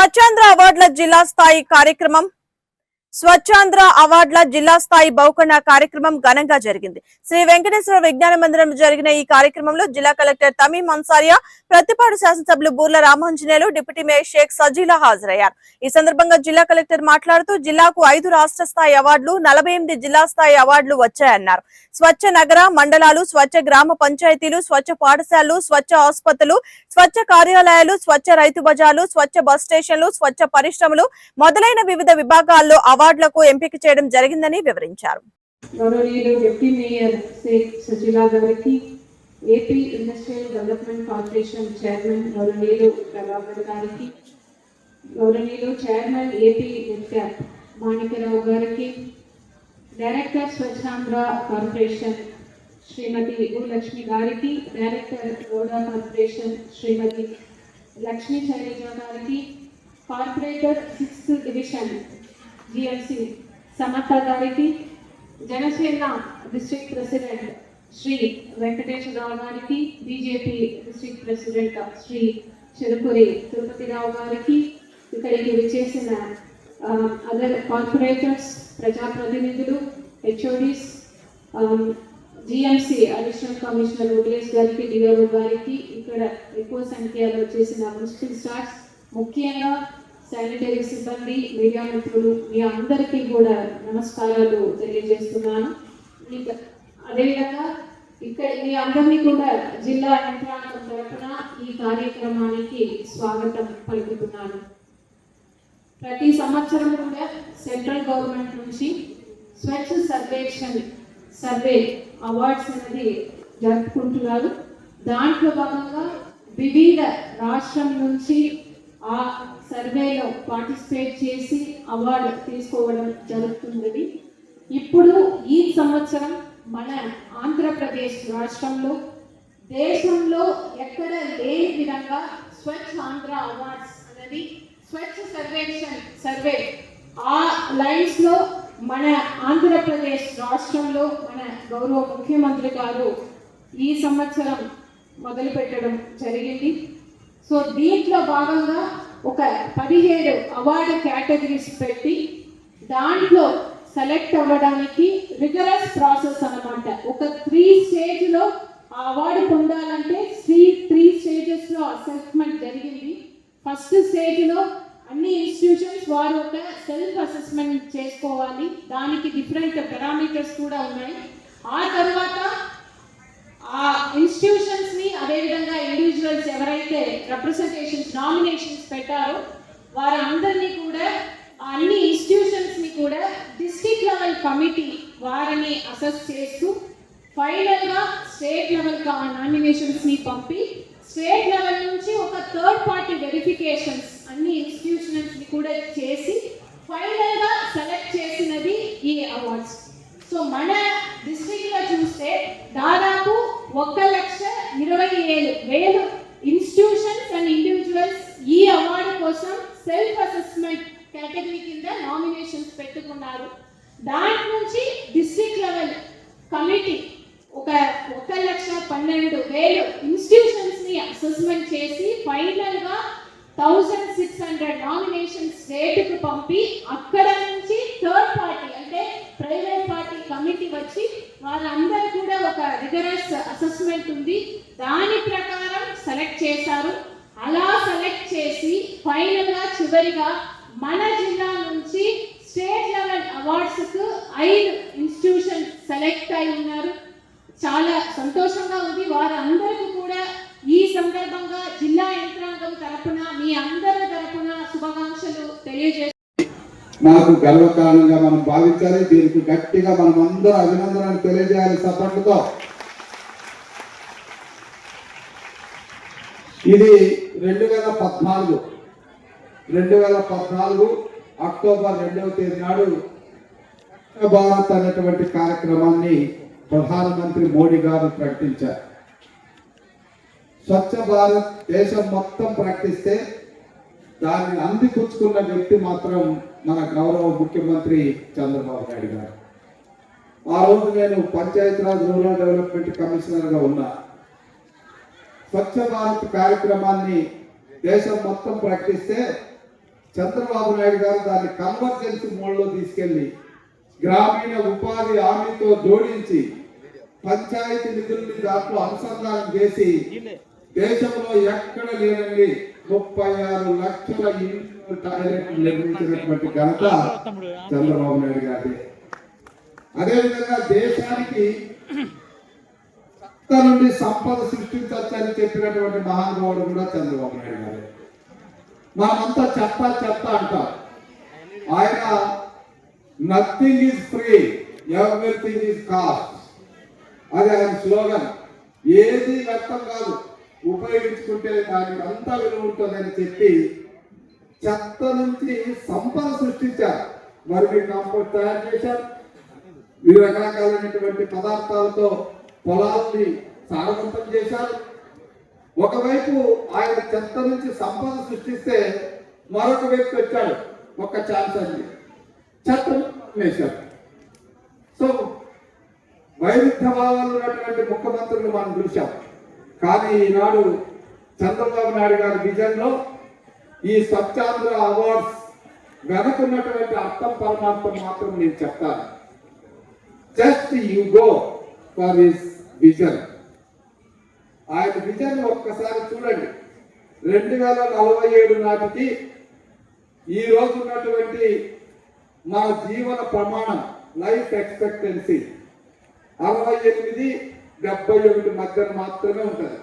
స్వచ్ఛాంధ్ర అవార్డుల జిల్లా స్థాయి కార్యక్రమం స్వచ్ఛాంధ్ర అవార్డుల జిల్లా స్థాయి బౌకణ కార్యక్రమం ఘనంగా జరిగింది. శ్రీ వెంకటేశ్వర విజ్ఞాన మందిరం జరిగిన ఈ కార్యక్రమంలో జిల్లా కలెక్టర్ తమీం అన్సారియా ప్రతిపాడు శాసనసభ్యులు బూర్ల రామాంజనేయులు డిప్యూటీ మేయర్ షేక్ సజీలా హాజరయ్యారు. ఈ సందర్భంగా జిల్లా కలెక్టర్ మాట్లాడుతూ జిల్లాకు ఐదు రాష్ట్ర స్థాయి అవార్డులు నలభై ఎనిమిది జిల్లా స్థాయి అవార్డులు వచ్చాయన్నారు. స్వచ్ఛ నగర మండలాలు స్వచ్ఛ గ్రామ పంచాయతీలు స్వచ్ఛ పాఠశాలలు స్వచ్ఛ ఆసుపత్రులు స్వచ్ఛ కార్యాలయాలు స్వచ్ఛ రైతు బజార్లు స్వచ్ఛ బస్ స్టేషన్లు స్వచ్ఛ పరిశ్రమలు మొదలైన వివిధ విభాగాల్లో అవార్డులకు ఎంపిక చేయడం జరిగిందని వివరించారు. AP industrial development corporation chairman గౌరవనీయులు ప్రభాకర్ గారికి గౌరవనీయులు చైర్మన్ ఏపీ నెట్క్యాప్ గారికి డైరెక్టర్ స్వచ్ఛాంధ్ర కార్పొరేషన్ శ్రీమతి భూలక్ష్మి గారికి డైరెక్టర్ గోడా కార్పొరేషన్ శ్రీమతి లక్ష్మీ శైలజ గారికి corporator sixth division GMC Samartha గారికి జనసేన డిస్ట్రిక్ట్ ప్రెసిడెంట్ శ్రీ వెంకటేశ్వరరావు గారికి BJP district president Shri Cherukuri Tirupatirao గారికి ఇక్కడికి విచ్చేసిన అదర్ కార్పొరేటర్స్ ప్రజాప్రతినిధులు HODs GMC additional commissioner ODs గారికి డిఓ గారికి ఇక్కడ ఎక్కువ సంఖ్యలో వచ్చేసిన మున్సిపల్ స్టాఫ్ ముఖ్యంగా శానిటరీ సిబ్బంది మీడియా మిత్రులు మీ అందరికీ కూడా నమస్కారాలు తెలియజేస్తున్నాను. అదేవిధంగా ఇక్కడ మీ అందరినీ కూడా జిల్లా యంత్రాంగం తరఫున ఈ కార్యక్రమానికి స్వాగతం పలుకుతున్నాను. ప్రతి సంవత్సరం కూడా సెంట్రల్ గవర్నమెంట్ నుంచి స్వచ్ఛ సర్వేక్షణ్ సర్వే అవార్డ్స్ అనేది జరుపుకుంటున్నారు. దాంట్లో భాగంగా వివిధ రాష్ట్రం నుంచి ఆ సర్వేలో పార్టిసిపేట్ చేసి అవార్డు తీసుకోవడం జరుగుతున్నది. ఇప్పుడు ఈ సంవత్సరం మన ఆంధ్రప్రదేశ్ రాష్ట్రంలో దేశంలో ఎక్కడ లేని విధంగా స్వచ్ఛ ఆంధ్ర అవార్డ్స్ అనేది స్వచ్ఛ సర్వేక్షన్ సర్వే ఆ లైన్స్లో మన ఆంధ్రప్రదేశ్ రాష్ట్రంలో మన గౌరవ ముఖ్యమంత్రి గారు ఈ సంవత్సరం మొదలు పెట్టడం జరిగింది. సో దీంట్లో భాగంగా ఒక పదిహేడు అవార్డు కేటగిరీస్ పెట్టి దాంట్లో సెలెక్ట్ అవ్వడానికి రిగరస్ ప్రాసెస్ అన్నమాట. ఒక త్రీ స్టేజ్లో ఆ అవార్డు పొందాలంటే త్రీ త్రీ స్టేజెస్లో అసెస్మెంట్ జరిగింది. ఫస్ట్ స్టేజ్లో అన్ని ఇన్స్టిట్యూషన్స్ వారు ఒక సెల్ఫ్ అసెస్మెంట్ చేసుకోవాలి. దానికి డిఫరెంట్ పారామీటర్స్ కూడా ఉన్నాయి. ఆ తర్వాత ఆ ఇన్స్టిట్యూషన్స్ని అదేవిధంగా ఇండివిజువల్స్ ఎవరైతే రిప్రజెంటేషన్స్ నామినేషన్స్ పెట్టారో వారందరినీ కూడా ఆ అన్ని ఇన్స్టిట్యూషన్స్ని కూడా డిస్ట్రిక్ట్ లెవెల్ కమిటీ వారిని అసెస్ చేస్తూ ఫైనల్గా స్టేట్ లెవెల్ నామినేషన్స్ని పంపి స్టేట్ లెవెల్ నుంచి ఒక థర్డ్ పార్టీ వెరిఫికేషన్స్ అన్ని ఇన్స్టిట్యూషన్స్ని కూడా చేసి ఫైనల్గా సెలెక్ట్ చేసినది ఈ అవార్డ్స్ సో మన డిస్ట్రిక్ట్లో చూస్తే దాదాపు ఒక లక్ష ఇరవై ఏడు వేలు ఇన్స్టిట్యూషన్స్ అండ్ ఇండివిజువల్స్ ఈ అవార్డు కోసం సెల్ఫ్ అసెస్మెంట్ కేటగిరీ కింద నామినేషన్స్ పెట్టుకున్నారు. దాంట్ నుంచి డిస్ట్రిక్ట్ లెవెల్ కమిటీ ఒక ఒక లక్ష పన్నెండు వేలు ఇన్స్టిట్యూషన్స్ని అసెస్మెంట్ చేసి ఫైనల్గా సిక్స్ హండ్రెడ్ నామినేషన్ స్టేట్కు పంపి అక్కడ నుంచి థర్డ్ పార్టీ అంటే ప్రైవేట్ పార్టీ కమిటీ వచ్చి వాళ్ళందరూ కూడా ఒక రిగరస్ అసెస్మెంట్ ఉంది. దాని ప్రకారం సెలెక్ట్ చేశారు. అలా సెలెక్ట్ చేసి ఫైనల్గా చివరిగా మన జిల్లా నుంచి స్టేట్ లెవెల్ అవార్డ్స్కు ఐదు ఇన్స్టిట్యూషన్ సెలెక్ట్ అయి ఉన్నారు. చాలా సంతోషంగా ఉంది. వారందరికీ కూడా ఈ సందర్భంగా జిల్లా యంత్రాంగం తరపున మీ అందరి తరపున శుభాకాంక్షలు తెలియజేస్తారు నాకు గర్వకారణంగా మనం భావించాలి. దీనికి గట్టిగా మనం అందరూ అభినందనలు తెలియజేయాలి సపట్లతో ఇది రెండు వేల పద్నాలుగు. రెండు వేల పద్నాలుగు అక్టోబర్ రెండవ తేదీ నాడు భారత్ అనేటువంటి కార్యక్రమాన్ని ప్రధానమంత్రి మోడీ గారు ప్రకటించారు. స్వచ్ఛ భారత్ దేశం మొత్తం ప్రకటిస్తే దాన్ని అందిపుచ్చుకున్న వ్యక్తి మాత్రం మన గౌరవ ముఖ్యమంత్రి చంద్రబాబు నాయుడు గారు. ఆ రోజు నేను పంచాయతీరాజ్ రూరల్ డెవలప్మెంట్ కమిషనర్గా ఉన్నా. స్వచ్ఛ భారత్ కార్యక్రమాన్ని దేశం మొత్తం ప్రకటిస్తే చంద్రబాబు నాయుడు గారు దాన్ని కన్వర్జెన్స్ మోడ్లో తీసుకెళ్ళి గ్రామీణ ఉపాధి హామీతో జోడించి పంచాయతీ నిధుల్ని దాంట్లో అనుసంధానం చేసి దేశంలో ఎక్కడ లేనండి ముప్పై ఆరు లక్షల ఇల్లు టాయిలెట్లు నిర్మించినటువంటి ఘనత చంద్రబాబు నాయుడు గారి అదేవిధంగా దేశానికి చెత్త నుండి సంపద సృష్టించవచ్చని చెప్పినటువంటి మహానుభావుడు కూడా చంద్రబాబు నాయుడు గారు. మనమంతా చెత్త చెత్త అంటాం. ఆయన nothing is free everything is cost అది ఆయన స్లోగన్. ఏది వ్యర్థం కాదు. ఉపయోగించుకుంటే దానికి అంతా విలువ ఉంటుందని చెప్పి చెత్త నుంచి సంపద సృష్టించారు. మరి మీరు కాంపోస్ట్ తయారు చేశారు. వివిధ రకరకాలైనటువంటి పదార్థాలతో పొలాల్ని సారవంతం చేశారు. ఒకవైపు ఆయన చెత్త నుంచి సంపద సృష్టిస్తే మరొక వ్యక్తి వచ్చాడు. ఒక ఛాన్స్ అండి. చెత్త వేశారు సో వైరుధ్య భావాలు ఉన్నటువంటి ముఖ్యమంత్రులు మనం చూశాం. కానీ ఈనాడు చంద్రబాబు నాయుడు గారి విజన్లో ఈ స్వచ్ఛాంధ్ర అవార్డ్స్ వెనకున్నటువంటి అర్థం పరమార్థం మాత్రం నేను చెప్తాను. Just you go for his vision. ఆయన విజన్ ఒక్కసారి చూడండి. రెండు వేల నలభై ఏడు నాటికి ఈ రోజు ఉన్నటువంటి మన జీవన ప్రమాణం లైఫ్ ఎక్స్పెక్టెన్సీ అరవై ఎనిమిది డెబ్బై ఒకటి మధ్యన మాత్రమే ఉంటుంది.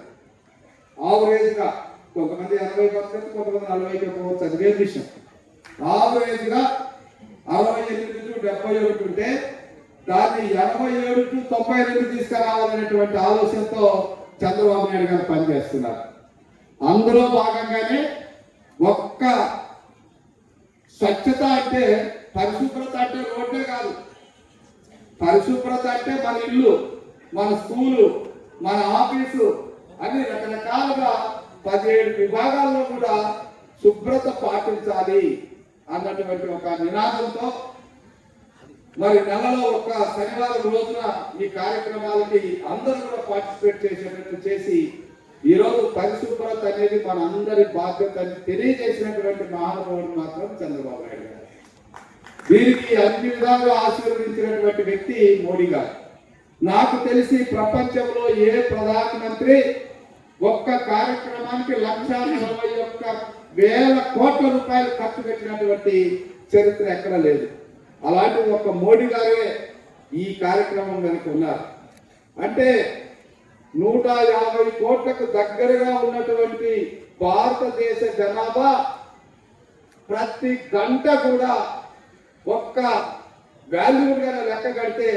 ఆవరేజ్గా కొంతమంది ఎనభై పర్సెంట్ కొంతమంది నలభైకి పోవచ్చు. అది వేరే విషయం. ఆవరేజ్గా అరవై ఎనిమిది టు డెబ్బై ఒకటి ఉంటే దాన్ని ఎనభై ఏడు టు తొంభై రెండు తీసుకురావాలనేటువంటి ఆలోచనతో చంద్రబాబు నాయుడు గారు పనిచేస్తున్నారు. అందులో భాగంగానే ఒక్క స్వచ్ఛత అంటే పరిశుభ్రత అంటే రోడ్డే కాదు. పరిశుభ్రత అంటే మన ఇల్లు. మన స్కూలు మన ఆఫీసు అన్ని రకరకాలుగా పదిహేడు విభాగాల్లో కూడా శుభ్రత పాటించాలి అన్నటువంటి ఒక నినాదంతో మరి నెలలో ఒక శనివారం రోజున ఈ కార్యక్రమాలకి అందరూ కూడా పార్టిసిపేట్ చేసేటట్టు చేసి ఈరోజు పరిశుభ్రత అనేది మన అందరి బాధ్యత అని తెలియజేసినటువంటి మహానుభావుడు మాత్రం చంద్రబాబు నాయుడు గారు. దీనికి అన్ని విధాలుగా ఆశీర్వదించినటువంటి వ్యక్తి మోడీ గారు. నాకు తెలిసి ప్రపంచంలో ఏ ప్రధానమంత్రి ఒక్క కార్యక్రమానికి లక్ష నలభై ఒక్క వేల కోట్ల రూపాయలు ఖర్చు పెట్టినటువంటి చరిత్ర ఎక్కడ లేదు. అలాంటి ఒక మోడీ గారే ఈ కార్యక్రమం వెనక ఉన్నారు. అంటే నూట యాభై కోట్లకు దగ్గరగా ఉన్నటువంటి భారతదేశ జనాభా ప్రతి గంట కూడా ఒక్క వాల్యూ లెక్క కడితే